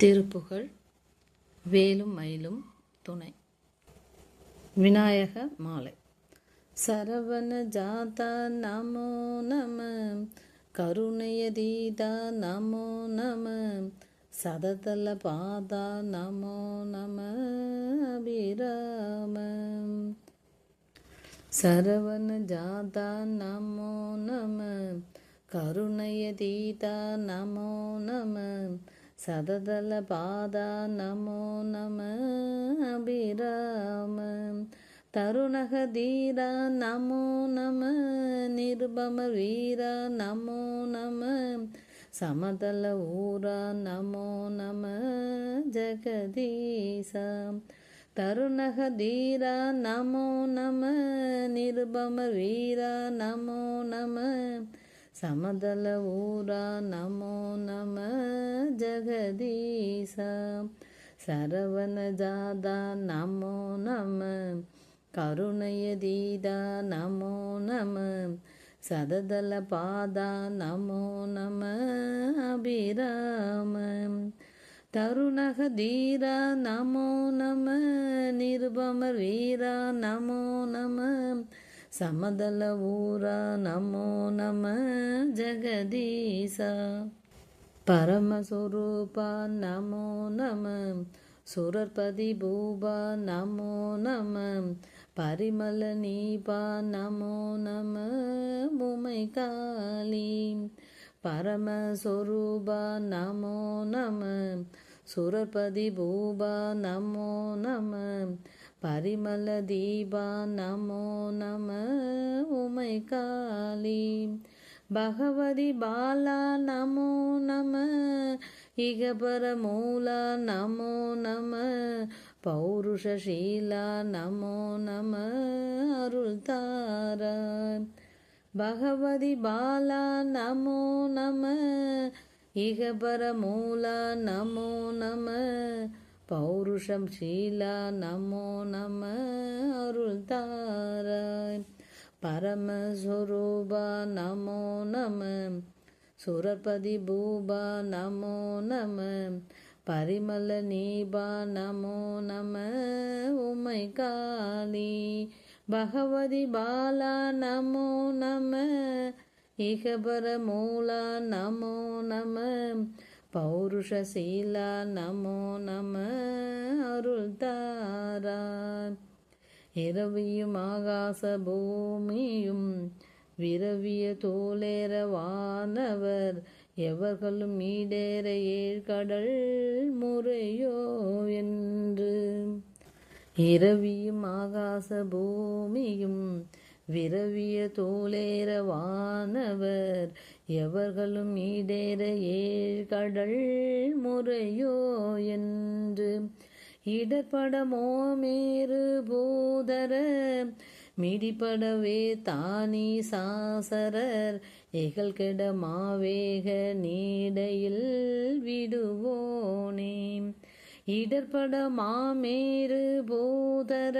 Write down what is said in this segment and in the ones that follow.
திருப்புகழ் வேலும் மயிலும் துணை. விநாயக மாலை. சரவண ஜாதா நமோ நம கருணையதீதா நமோ நம சததல பாதா நமோ நம அபிராம சரவண ஜாதா நமோ நம கருணையதீதா நமோ நம சததல பாதா நமோ நம அபிராம. தருணகதீரா நமோ நம நிருபம வீரா நமோ நம சமதல ஊரா நமோ நம ஜெகதீசா. தருணகதீரா நமோ நம நிருபம வீரா நமோ நம ಸಮದಲ ಊರ ನಮೋ ನಮ ಜಗದೀಶ ಸರವನ ಜಾದ ನಮೋ ನಮ ಕರುಣಯ ದೀದ ನಮೋ ನಮ ಸದದಲ ಪಾದ ನಮೋ ನಮ ಅಭಿರಾಮ ತರುಣಃ ಧೀರ ನಮೋ ನಮ ನಿರ್ಭಮ ವೀರ ನಮೋ ನಮ ಸಮದಲ ಊರ ನಮೋ ನಮ ಜಗದೀಶ ಪರಮಸ್ವರೂಪ ನಮೋ ನಮ ಸುರಪದಿ ಭೂಪ ನಮೋ ನಮ ಪರಿಮಳ ನೀಪ ನಮೋ ನಮ ಭೂಮೈ ಕಾಳಿ ಪರಮಸ್ವರೂಪ ನಮೋ ನಮ ಸುರಪದಿ ಭೂಪ ನಮೋ ನಮ பரிமள தீபா நமோ நம உமை காளி பகவதி பாலா நமோ நம இகபர மூலா நமோ நம பௌருஷீலா நமோ நம அருள் தார பகவதி பாலா நமோ நம இகபர மூலா நமோ நம பௌருஷம் ஷீலா நமோ நம அருள் தாராய். பரமஸ்வரூபா நமோ நம. சுரபதி பூபா நமோ நம. பரிமல நீபா நமோ நம. உமை காளி. பகவதி பாலா நமோ நம. இகபர மூலா நமோ நம. பௌருஷசீலா நமோ நம அருள் தாரா இரவியும் ஆகாச பூமியும் விரவிய தோலேற வானவர் எவர்களும் ஈடேற ஏழ்கடல் முறையோ என்று. இரவியும் ஆகாச பூமியும் விரவிய தோலேற வானவர் எவர்களும் ஈடேற ஏழ்கடல் முறையோ என்று. இடர்படமோ மேறு பூதர மிடிபடவே தானி சாசரர். எகல் கெட மாவேக நீடையில் விடுவோனே. இடர்பட மாமேறு போதர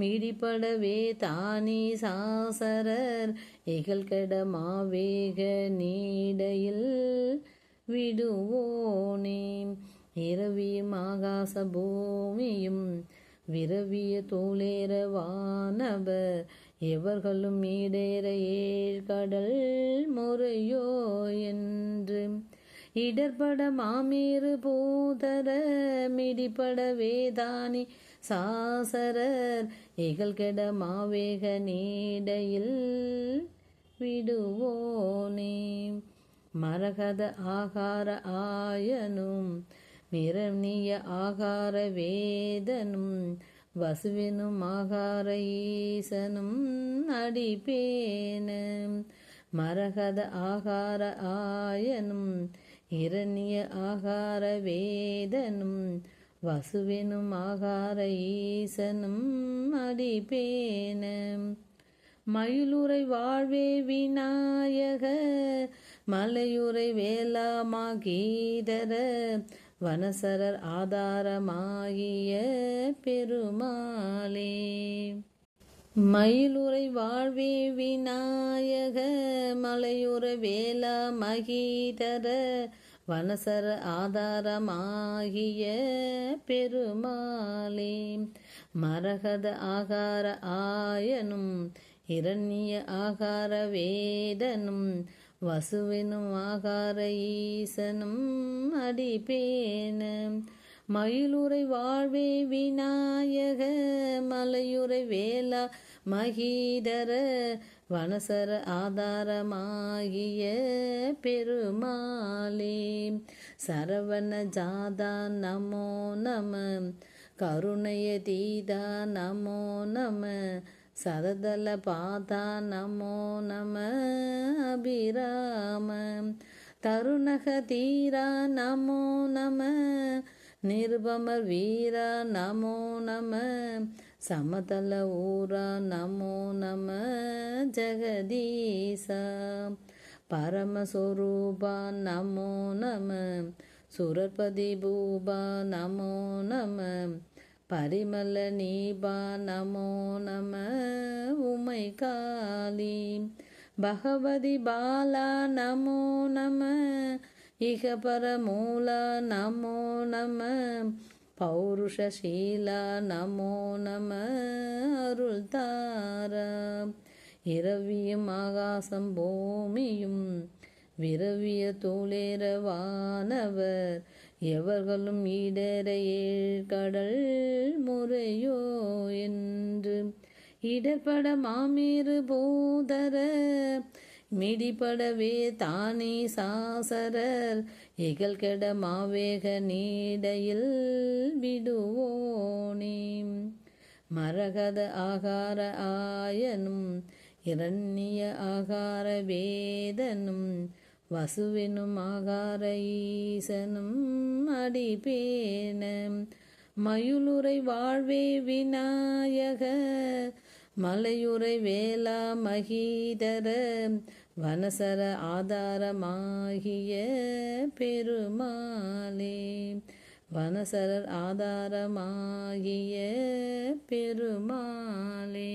மிடிபடவே தானே சாசரர். எகல் கெட மாவேக நீடையில் விடுவோனே. இரவியும் ஆகாச பூமியும் விரவிய தோளேற வானவர். எவர்களும் ஈடேற ஏழ்கடல் முறையோ என்று. இடர்பட மாமீறு பூதர மிடிப்பட வேதானி சாசரர். எகல் மாவேக நீடையில் விடுவோனே. மரகத ஆகார ஆயனும் நிரணிய ஆகார வேதனும் வசுவினும் ஆகார ஈசனும் அடிப்பேன. மரகத ஆகார ஆயனும் இரணிய ஆகார வேதனும் வசுவினும் ஆகார ஈசனும் அடிப்பேன. மயிலுரை வாழ்வே விநாயக மலையுரை வேளாமாகீதர வனசரர் ஆதாரமாகிய பெருமாளே. மயிலுரை வாழ்வே விநாயக மலையுற வேளா மகீதர வனசர ஆதாரமாகிய பெருமாளே மரகத ஆகார ஆயனும் இரண்ய ஆகார வேதனும் வசுவினும் ஆகார ஈசனும் அடிப்பேன. மயிலுரை வாழ்வே விநாயக மலையுரை வேளா மகீதர வனசர ஆதாரமாகிய பெருமாளே. சரவண ஜாதா நமோ நம கருணைய தீதா நமோ நம சததல பாதா நமோ நம அபிராம தருணக தீரா நமோ நம நிருபம வீரா நமோ நம சமதல ஊரா நமோ நம ஜெகதீசா. பரமஸ்வரூபா நமோ நம. சுரபதி பூபா நமோ நம. பரிமல நீபா நமோ நம. உமை காளி பகவதி பாலா நமோ நம. இக பரமூலா நமோ நம. பௌருஷீலா நமோ நம அருள் தாரா. இரவியும் ஆகாசம் பூமியும் விரவிய தூளேரவானவர் எவர்களும் ஈடர கடல் முறையோ என்று. இடர்பட மாமீறு பூதர மிடிபடவே தானே சாசரர். இகழ் கெட மாவேக நீடையில் விடுவோனே. மரகத ஆகார ஆயனும் இரண்ய ஆகார வேதனும் வசுவினும் ஆகார ஈசனும் அடிபேன மயுளுரை வாழ்வே விநாயகர். மலையுரை வேளா மகீதர வனசர ஆதாரமாகிய பெருமாளே. வனசரர் ஆதாரமாகிய பெருமாளே.